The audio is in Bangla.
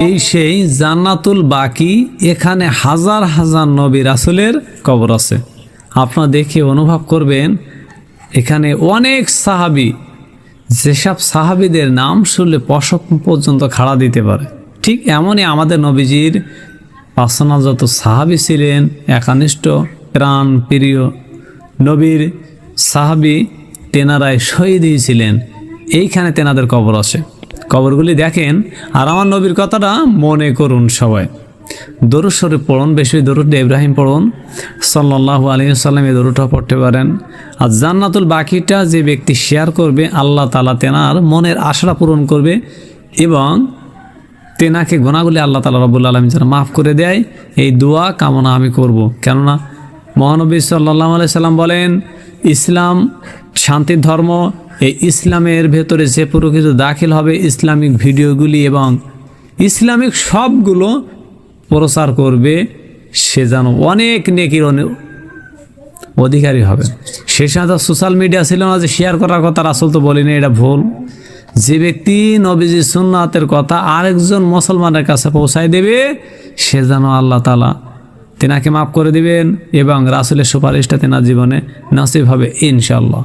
এই সেই জান্নাতুল বাকি, এখানে হাজার হাজার নবী রাসুলের কবর আছে। আপনারা দেখে অনুভব করবেন, এখানে অনেক সাহাবি, যেসব সাহাবিদের নাম শুনলে পশক পর্যন্ত খাড়া দিতে পারে। ঠিক এমনই আমাদের নবীজির পার্সোনাল যত সাহাবি ছিলেন, একানিষ্ঠ, প্রাণ প্রিয় নবীর সাহাবি তেনারায় শহীদ ছিলেন। এইখানে তেনাদের কবর আছে। কবরগুলি দেখেন আর আমার নবীর কথাটা মনে করুন সবাই। দরুদ শরীফ পড়ুন, বেশি দরুদ ইব্রাহিম পড়ুন। সাল্লাহ আলী সাল্লাম এই দরুদটা পড়তে পারেন। আর জান্নাতুল বাকিটা যে ব্যক্তি শেয়ার করবে, আল্লাহ তালা তেনার মনের আশা পূরণ করবে এবং তেনাকে গোনাগুলি আল্লাহ তালা রবুল্লা আলম যেন মাফ করে দেয়। এই দোয়া কামনা আমি করব। কেননা মহানবী সাল্লাহ আলাই সাল্লাম বলেন, ইসলাম শান্তির ধর্ম এই ইসলামের ভেতরে যে প্রকৃত দাখিল হবে ইসলামিক ভিডিওগুলি এবং ইসলামিক সবগুলো প্রচার করবে, সে যেন অনেক নেকির অধিকারী হবে। সে তো সোশ্যাল মিডিয়া ছিল না যে শেয়ার করার কথা, রাসুল তো বলিনি, এটা ভুল। যে ব্যক্তি নবীজি সুন্নাতের কথা আরেকজন মুসলমানের কাছে পৌঁছায় দেবে, সে যেন আল্লাহ তালা তেনাকে মাফ করে দিবেন এবং রাসুলের সুপারিশটা তেনার জীবনে নসিব হবে ইনশাল্লাহ